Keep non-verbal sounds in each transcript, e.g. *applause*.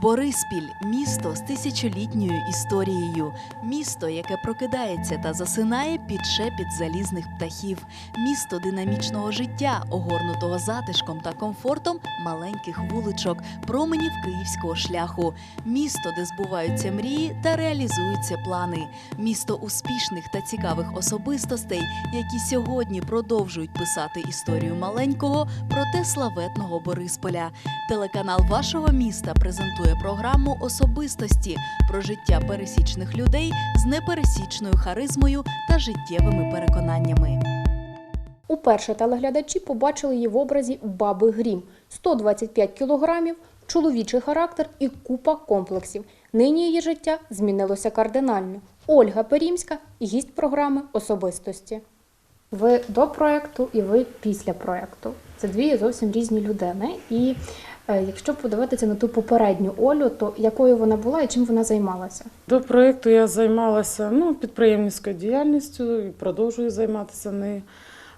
Бориспіль місто з тисячолітньою історією, місто, яке прокидається та засинає під шепіт залізних птахів, місто динамічного життя, огорнутого затишком та комфортом маленьких вуличок, променів київського шляху, місто, де збуваються мрії та реалізуються плани, місто успішних та цікавих особистостей, які сьогодні продовжують писати історію маленького, проте славетного Борисполя. Телеканал вашого міста презентує програму особистості про життя пересічних людей з непересічною харизмою та життєвими переконаннями. Уперше телеглядачі побачили її в образі баби Грім 125 кілограмів, чоловічий характер і купа комплексів. Нині її життя змінилося кардинально. Ольга Перімська гість програми особистості. Ви до проєкту і ви після проєкту. Це дві зовсім різні людини. І якщо подивитися на ту попередню Олю, то якою вона була і чим вона займалася? До проєкту я займалася ну, підприємницькою діяльністю і продовжую займатися нею.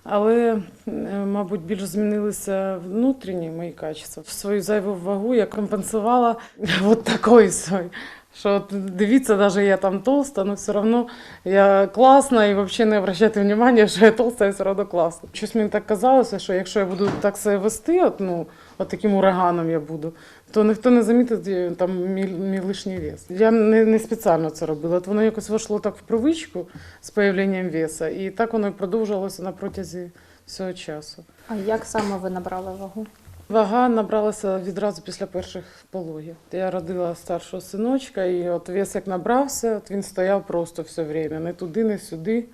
Але, е, мабуть, більш змінилися внутрішні мої качества. Свою зайву вагу я компенсувала *laughs* от такою свою. Що от дивіться, навіть я там толста, але все одно я класна і взагалі не обращайте увагу, *laughs* що я толста і все одно класна. Щось мені так казалося, що якщо я буду так себе вести, от, ну, от таким ураганом я буду, то ніхто не замітить е, там мій, мій лишній вес. Я не, не спеціально це робила. От воно якось вийшло так в привичку з появленням веса, і так воно і продовжувалося на протязі всього часу. А як саме ви набрали вагу? Вага набралася відразу після перших пологів. Я родила старшого синочка, і от вес як набрався, от він стояв просто все время, не туди, не сюди.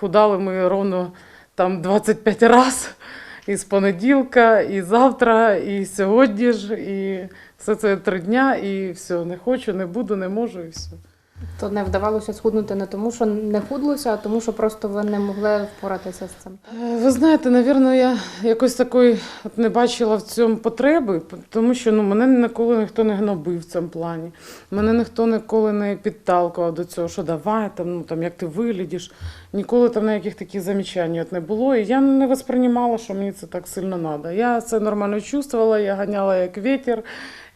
Худали ми ровно там 25 разів. І з понеділка, і завтра, і сьогодні ж, і все це три дня, і все, не хочу, не буду, не можу, і все. То не вдавалося схуднути не тому, що не худлося, а тому, що просто ви не могли впоратися з цим. Е, Ви знаєте, напевно, я якось такої от не бачила в цьому потреби, тому що ну, мене ніколи ніхто не гнобив в цьому плані. Мене ніхто ніколи не підталкував до цього, що давай, там, ну, там, як ти виглядиш. Ніколи там ніяких таких замічань от не було. І я не восприймала, що мені це так сильно треба. Я це нормально чувствувала, я ганяла як вітер.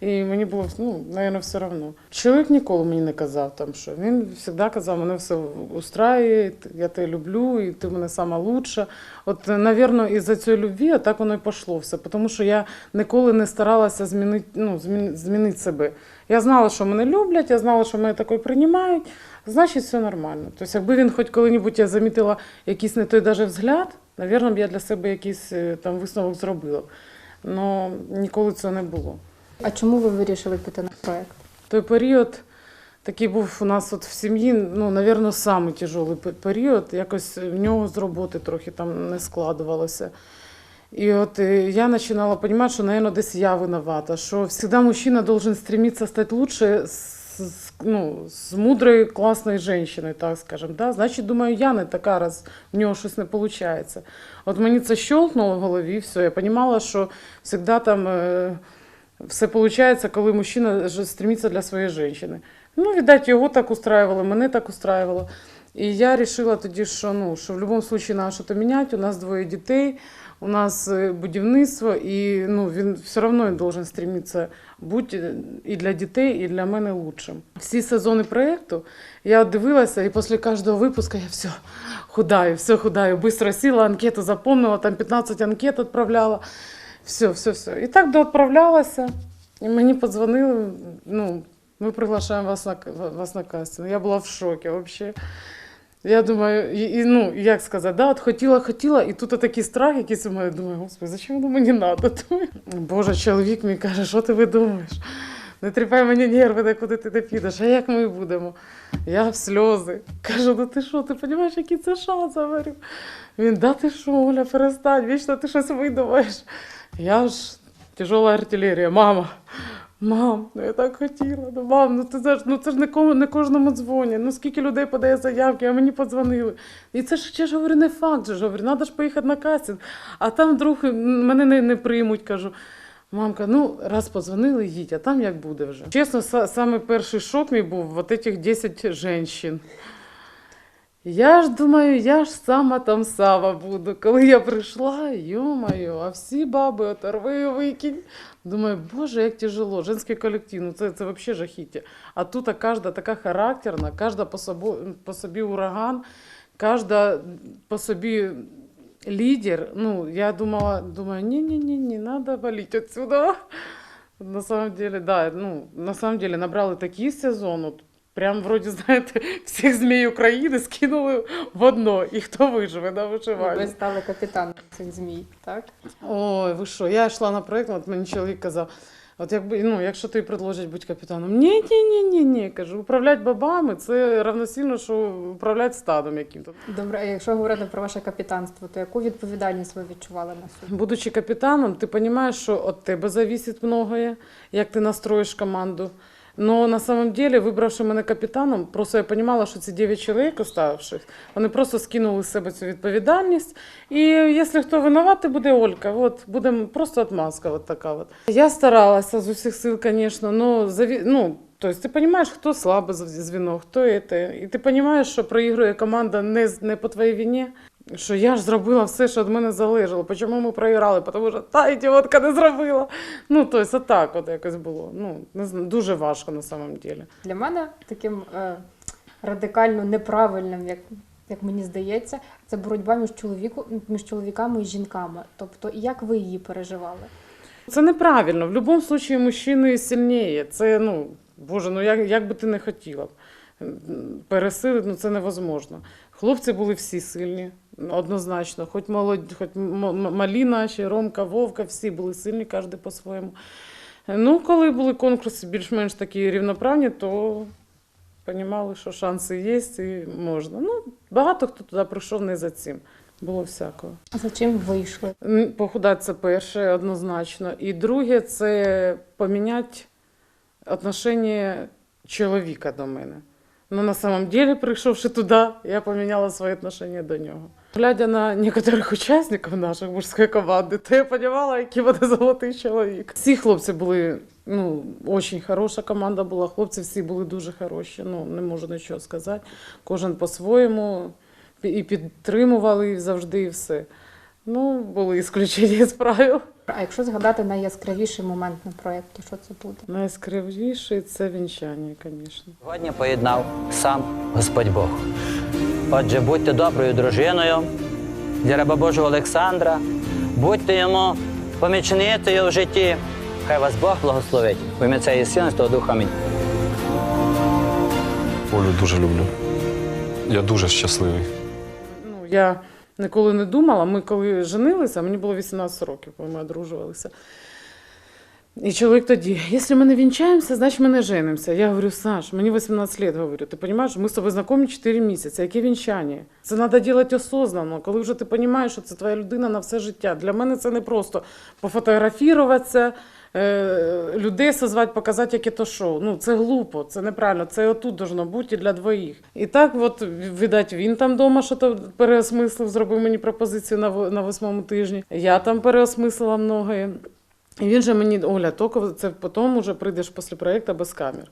І мені було, ну, напевно, все одно. Чоловік ніколи мені не казав, там, що він завжди казав, мене все устраює, я тебе люблю, і ти мене сама лучша. От, напевно, із-за цієї любві так воно і пішло все, тому що я ніколи не старалася змінити, ну, змін- змінити себе. Я знала, що мене люблять, я знала, що мене такою приймають, значить, все нормально. Тобто, якби він хоч коли-небудь я замітила якийсь не той даже взгляд, б я для себе якийсь е, там висновок зробила. Але ніколи цього не було. А чому ви вирішили піти на проєкт? Той період такий був у нас от в сім'ї, ну, напевно, самий період. Якось в нього з роботи трохи там не складувалося. І от е, я починала розуміти, що, напевно, десь я виновата, що завжди мужчина должен стремиться стати з, з, ну, з мудрою, класною жінкою, так скажемо. Да? Значить, думаю, я не така, раз в нього щось не виходить. От мені це щелкнуло в голові, все. Я розуміла, що завжди там. Все виходить, коли мужчина стремиться для своєї жінки. Ну, видать, його так устраивало, мене так устраивало. І я вирішила тоді, що, ну, що в будь-якому випадку треба щось міняти. У нас двоє дітей, у нас е, будівництво, і ну, він все одно должен стремитися бути і для дітей, і для мене лучшим. Всі сезони проєкту я дивилася, і після кожного випуску я все худаю, все худаю. Быстро сіла, анкету заповнила, там 15 анкет відправляла. Все, все, все. І так доотправлялася. І мені подзвонили, ну, ми приглашаємо вас на, вас на кастинг. Я була в шокі взагалі. Я думаю, і, і, ну, як сказати, да, от хотіла, хотіла, і тут такий страх якийсь у мене. Думаю, господи, зачем воно мені треба? *laughs* Боже, чоловік мені каже, що ти видумаєш? Не тріпай мені нерви, де куди ти не підеш, а як ми будемо? Я в сльози. Кажу, ну ти що, ти розумієш, який це шанс? Говорю. Він, да ти що, Оля, перестань, вічно ти щось видумаєш. Я ж тяжела артилерія, мама. Мам, ну я так хотіла. Ну, мам, ну ж- ну це ж не, кому, не кожному дзвонять. Ну скільки людей подає заявки, а мені подзвонили. І це ж ще ж говорю, не факт. Же, говорю, треба ж поїхати на кастинг. А там вдруг мене не, не приймуть, кажу. Мамка, ну раз подзвонили, їдь, а там як буде вже. Чесно, са, саме перший шок мій був от этих 10 жінок. Я ж думаю, я ж сама там сама буду. Коли я прийшла, йо-моє, а всі баби оторви викинь. Думаю, боже, як тяжело. Женський колектив, ну це, це взагалі жахіття. А тут а кожна така характерна, кожна по, собі, по собі ураган, кожна по собі лідер. Ну, я думала, думаю, ні-ні-ні, не треба валити отсюда. На самом деле, да, ну, на самом деле набрали такий сезон, от, прям вроді, *laughs* знаєте, всіх змій України скинули в одно, і хто виживе на вишиванні. Ви стали капітаном цих змій, так? Ой, ви що? Я йшла на проєкт, от мені чоловік казав, от якби, ну, якщо тобі предложать бути капітаном, ні, ні, ні, ні, ні. Кажу, управляти бабами це равносильно, що управляти стадом яким-то. Добре, а якщо говорити про ваше капітанство, то яку відповідальність ви відчували на собі? Будучи капітаном, ти розумієш, що від тебе зависить многое, як ти настроїш команду. Но на самом деле, вибравши мене капітаном, просто я розуміла, що ці 9 чоловік оставших, вони просто скинули з себе цю відповідальність. І якщо хто винуватий, буде Олька. От буде просто отмазка от така. От. Я старалася з усіх сил, звісно, но заві... ну, Тобто ти розумієш, хто слабе звіно, хто це. І ти розумієш, що проігрує команда не, не по твоїй вині. Що я ж зробила все, що від мене залежало. Чому ми проіграли? Тому що та ідіотка не зробила. Ну, тобто, отак от якось було. Ну, не знаю, дуже важко на самом деле. Для мене таким е, радикально неправильним, як, як мені здається, це боротьба між, чоловіку, між чоловіками і жінками. Тобто, як ви її переживали? Це неправильно. В будь-якому випадку мужчини сильніє. Це, ну, боже, ну як, як би ти не хотіла. Пересилити, ну це невозможно. Хлопці були всі сильні, однозначно. Хоч молоді, хоч малі наші, Ромка, Вовка, всі були сильні, кожен по-своєму. Ну, коли були конкурси більш-менш такі рівноправні, то розуміли, що шанси є і можна. Ну, багато хто туди прийшов не за цим. Було всякого. А за чим вийшли? Похудати це перше, однозначно. І друге це поміняти отношення чоловіка до мене. Ну, на самом деле, прийшовши туди, я поміняла своє отношення до нього. Глядя на некоторих учасників нашої мужської команди, то я розуміла, який вони золотий чоловік. Всі хлопці були, ну, дуже хороша команда була. Хлопці всі були дуже хороші. Ну, не можу нічого сказати. Кожен по-своєму і підтримували і завжди і все. Ну, були ісключення з правил. А якщо згадати найяскравіший момент на проєкті, що це буде? Найскравіший це вінчання, звісно. Сьогодні поєднав сам Господь Бог. Отже, будьте доброю дружиною для раба Божого Олександра, будьте йому помічницею в житті. Хай вас Бог благословить. В ім'я і Сина, і Святого Духа. Амінь. Олю дуже люблю. Я дуже щасливий. Ну, я ніколи не думала. Ми коли женилися, мені було 18 років, коли ми одружувалися. І чоловік тоді, якщо ми не вінчаємося, значить ми не женимося. Я говорю, Саш, мені 18 років, говорю, ти розумієш, ми з тобою знайомі 4 місяці, яке вінчання? Це треба робити осознанно, коли вже ти розумієш, що це твоя людина на все життя. Для мене це не просто пофотографіруватися, людей созвати, показати, яке то шоу. Ну, це глупо, це неправильно, це отут должно бути і для двоїх. І так, от, видать, він там вдома що то переосмислив, зробив мені пропозицію на, на восьмому тижні. Я там переосмислила многое. І він же мені, Оля, тільки це потім уже прийдеш після проєкту без камер.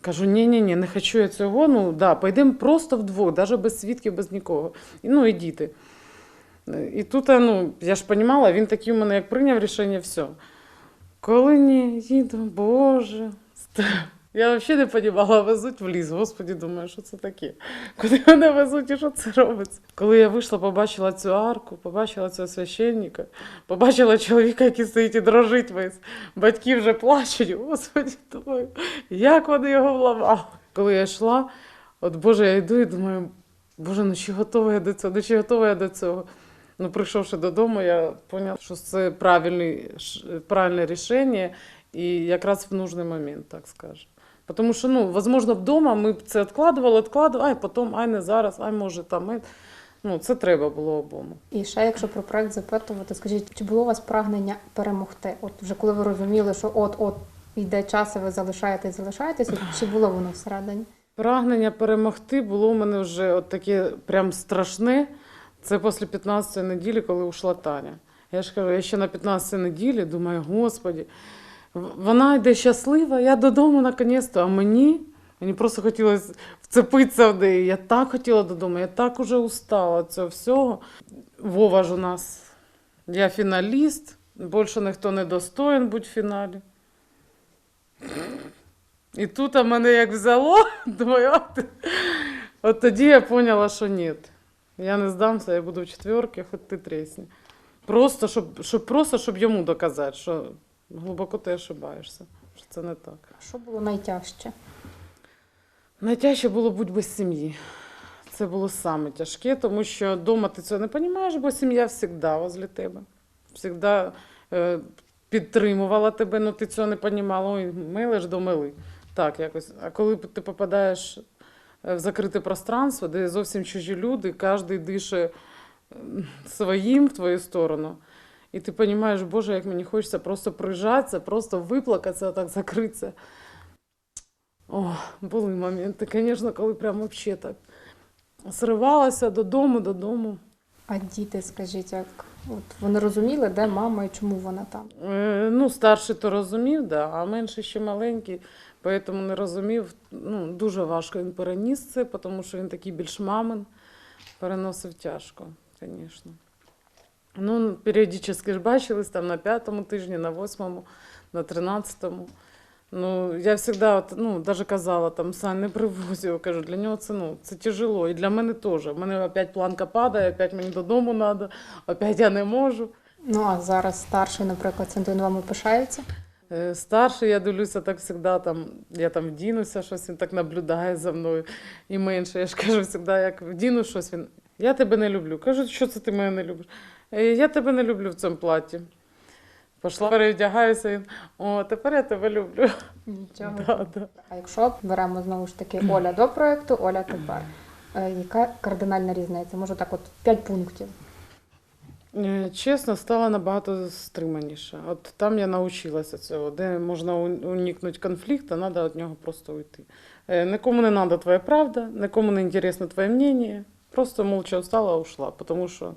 Кажу, ні, ні, ні, не хочу я цього. Ну да, пойдемо просто вдвох, навіть без свідків, без нікого. Ну і діти. І тут, ну, я ж розуміла, він такий у мене як прийняв рішення, все. Коли ні, їду, Боже. Я взагалі не розуміла, везуть в ліс. Господі, думаю, що це таке? Куди мене везуть і що це робиться? Коли я вийшла, побачила цю арку, побачила цього священника, побачила чоловіка, який стоїть і дрожить весь. Батьки вже плачуть. Господі, думаю, як вони його вламали. Коли я йшла, от Боже, я йду і думаю, Боже, ну чи готова я до цього? Ну чи готова я до цього? Ну, прийшовши додому, я зрозуміла, що це правильне, правильне рішення і якраз в нужний момент, так скажемо. Тому що, ну, можливо, вдома ми б це відкладували, відкладували, ай, потім, ай, не зараз, ай, може, там. Ну, це треба було обому. І ще, якщо про проект запитувати, скажіть, чи було у вас прагнення перемогти? От вже коли ви розуміли, що от-от йде час, і ви залишаєтесь, залишаєтесь, чи було воно всередині? Прагнення перемогти було у мене вже от таке прям страшне. Це після 15 неділі, коли ушла Таня. Я ж кажу, я ще на 15 неділі думаю, господі, вона йде щаслива, я додому наконець-то, а мені Мені просто хотілося вцепитися в неї. Я так хотіла додому, я так уже устала від цього всього. Вова ж у нас, я фіналіст, більше ніхто не достоїн бути в фіналі. І тут а мене як взяло, *laughs* думаю, от, от тоді я поняла, що ні. Я не здамся, я буду в четверці, хоч ти тресні. Просто, щоб, щоб, просто, щоб йому доказати, що глибоко ти ошибаєшся, що це не так. Що було найтяжче? Найтяжче було бути без сім'ї. Це було саме тяжке, тому що вдома ти цього не розумієш, бо сім'я завжди возле тебе. Завжди е, підтримувала тебе, але ти цього не розуміла. Ой, милиш до мили. Так, якось. А коли ти попадаєш е, в закрите пространство, де зовсім чужі люди, кожен дише своїм в твою сторону. І ти розумієш, Боже, як мені хочеться просто прижатися, просто виплакатися, так закритися. О, були моменти, звісно, коли прям вообще так сривалася додому, додому. А діти, скажіть, як от вони розуміли, де мама і чому вона там? Е, ну, старший то розумів, да, а менший ще маленький, тому не розумів. Ну, дуже важко він переніс це, тому що він такий більш мамин, переносив тяжко, звісно. Ну, періодично ж бачились там на п'ятому тижні, на восьмому, на тринадцятому. Ну, я завжди, ну, даже казала, там, Сань, не привозь кажу, для нього це, ну, це тяжело. І для мене теж. У мене опять планка падає, опять мені додому треба, опять я не можу. Ну а зараз старший, наприклад, він вами пишається. Е, Старший, я дивлюся так завжди, там, я там вдінуся, щось він так наблюдає за мною. І менше. Я ж кажу завжди, як вдіну щось, він. Я тебе не люблю. Кажу, що це ти мене не любиш? «Е, Я тебе не люблю в цьому платі. Пішла, перевдягаюся, він. О, тепер я тебе люблю. Нічого. *laughs* Да, да. А якщо беремо знову ж таки Оля до проєкту, Оля тепер. Е, Яка кардинальна різниця? Може так, от 5 пунктів. Е, Чесно, стала набагато стриманіше. От там я навчилася цього, де можна уникнути конфлікту, треба від нього просто уйти. Е, Нікому не треба твоя правда, нікому не інтересно твоє мнение. Просто молча встала, ушла. Тому що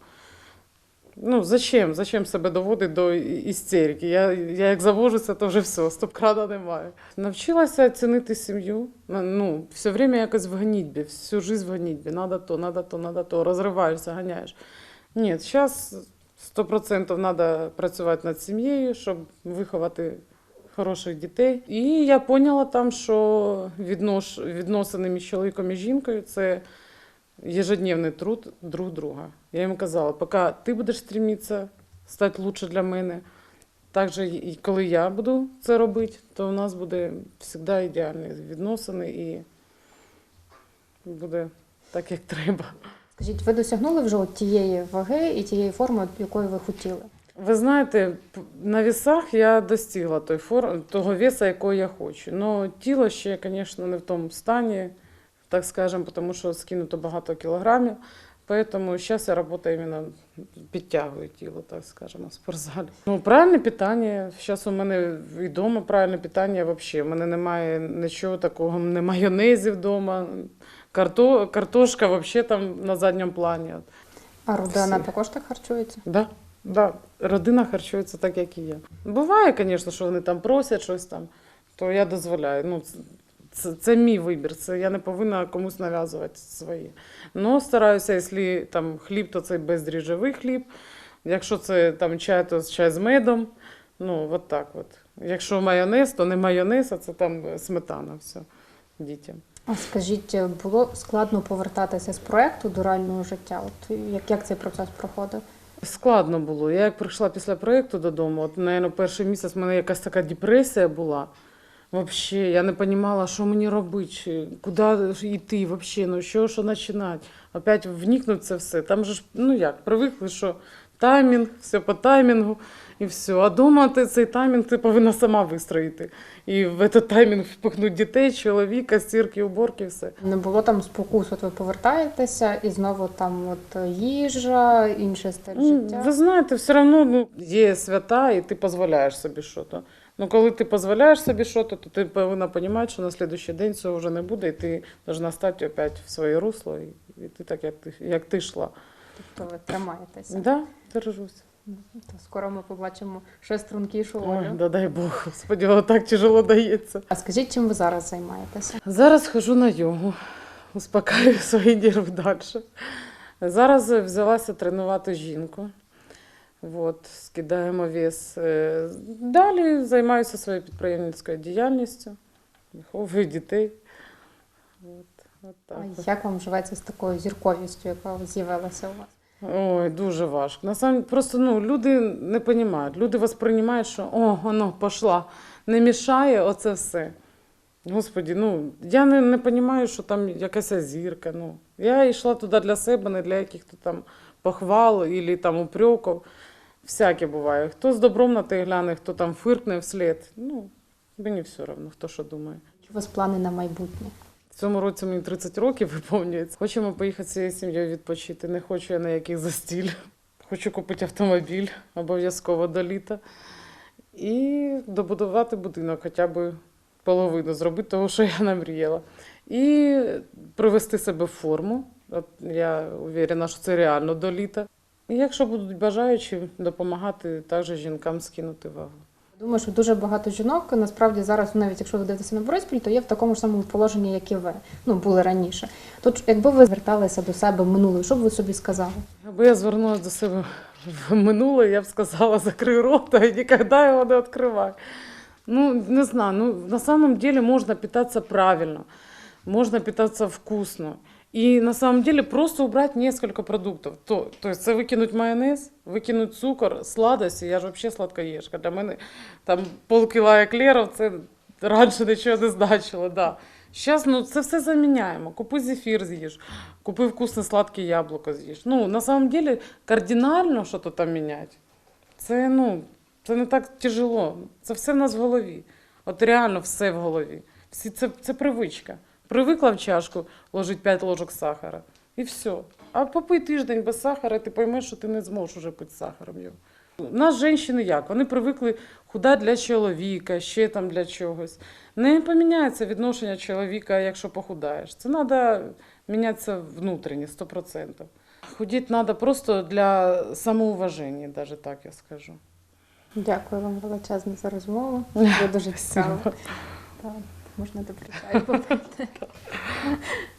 ну, зачем? Зачем себе доводити до істерики? Я, я як завожуся, то вже все, стоп-крана немає. Навчилася цінити сім'ю. Ну, все время якось в гонітьбі, всю жизнь в гонітьбі. Надо то, надо то, надо то. Розриваєшся, ганяєш. Ні, зараз 100% треба працювати над сім'єю, щоб виховати хороших дітей. І я поняла там, що віднош, відносини між чоловіком і жінкою це ежедневний труд друг друга. Я їм казала, поки ти будеш стремитися стати лучше для мене, так же і коли я буду це робити, то у нас буде завжди ідеальні відносини і буде так, як треба. Скажіть, ви досягнули вже от тієї ваги і тієї форми, якої ви хотіли? Ви знаєте, на весах я достигла той фор... того веса, якого я хочу. Но тіло ще, звісно, не в тому стані, так скажемо, тому що скинуто багато кілограмів. Поэтому зараз я працюю іменно підтягую тіло, так скажемо, в спортзалі. Ну, правильне питання. Зараз у мене і вдома правильне питання взагалі. У мене немає нічого такого, не майонезів вдома. Карто... Картошка взагалі там на задньому плані. А родина Всі. також так харчується? Да, да. Родина харчується так, як і я. Буває, звісно, що вони там просять щось там, то я дозволяю. Ну, це, це, мій вибір, це я не повинна комусь нав'язувати своє. Ну, стараюся, якщо там хліб, то це бездріжджовий хліб. Якщо це там чай, то чай з медом. Ну, от так от. Якщо майонез, то не майонез, а це там сметана все дітям. А скажіть, було складно повертатися з проєкту до реального життя? От як, як цей процес проходив? Складно було. Я як прийшла після проєкту додому, от, мабуть, перший місяць в мене якась така депресія була. Вообще, я не розуміла, що мені робити, куди йти, вообще, ну що, що починати. Опять вникнути це все. Там же ж, ну як, привикли, що таймінг, все по таймінгу і все. А дома ти цей таймінг ти повинна сама вистроїти. І в цей таймінг впихнути дітей, чоловіка, стірки, уборки, все. Не було там спокус, от ви повертаєтеся, і знову там от їжа, інший стиль Ну, життя. Ви знаєте, все одно ну, є свята, і ти дозволяєш собі щось. Ну, коли ти дозволяєш собі щось, то ти повинна розуміти, що на наступний день цього вже не буде, і ти повинна стати опять в своє русло, і, і ти так, як ти, як ти йшла. Тобто ви тримаєтеся. Да, держусь. То скоро ми побачимо ще стрункішу Ой, да дай Бог, господи, так тяжело дається. А скажіть, чим ви зараз займаєтеся? Зараз хожу на йогу, успокаюю *laughs* свої нерви далі. Зараз взялася тренувати жінку. От, скидаємо вес. Е, Далі займаюся своєю підприємницькою діяльністю, виховую дітей. От, так. А як вам живеться з такою зірковістю, яка з'явилася у вас? Ой, дуже важко. На самом просто ну, люди не розуміють. Люди восприймають, що о, воно пішла, не мішає оце все. Господі, ну я не, не розумію, що там якась зірка. Ну, я йшла туди для себе, не для яких-то там похвал або там упреків. Всяке буває. Хто з добром на те гляне, хто там фиркне вслід. Ну, мені все одно, хто що думає. Які у вас плани на майбутнє? Цьому році мені 30 років виповнюється. Хочемо поїхати цією сім'єю відпочити. Не хочу я на яких застіль. Хочу купити автомобіль обов'язково до літа. І добудувати будинок, хоча б половину зробити того, що я намріяла. І привести себе в форму. От я уверена, що це реально до літа. І якщо будуть бажаючі, допомагати також жінкам скинути вагу. Думаю, що дуже багато жінок насправді зараз, навіть якщо ви дивитеся на Бориспіль, то є в такому ж самому положенні, як і ви. Ну, були раніше. Тож, якби ви зверталися до себе минулою, що б ви собі сказали? Аби я звернулася до себе в минуле, я б сказала, закрий рота і ніколи його не відкривай. Ну, не знаю, ну, на самом деле можно питаться правильно, можно питаться вкусно. И на самом деле просто убрать несколько продуктов. То, то есть це викинуть майонез, викинуть цукор, сладості. Я ж взагалі сладкоєшка. Для мене там полкіла еклерів, це раніше нічого не значило. Да. Зараз ну, це все заміняємо. Купи зефір з'їж, купи вкусне сладке яблуко з'їж. Ну, на самом деле кардинально що-то там міняти. Це, ну, це не так тяжело. Це все в нас в голові. От реально все в голові. Всі, це, це привичка. Привикла в чашку ложити 5 ложок сахара. І все. А попий тиждень без сахара, ти поймеш, що ти не зможеш уже пити сахаром його. У нас жінки як? Вони привикли худа для чоловіка, ще там для чогось. Не поміняється відношення чоловіка, якщо похудаєш. Це треба мінятися внутрішньо, 100%. Худіти треба просто для самоуваження, навіть так я скажу. Дякую вам величезно за розмову. *laughs* Було дуже цікаво. Можна до прощаю попити. *laughs*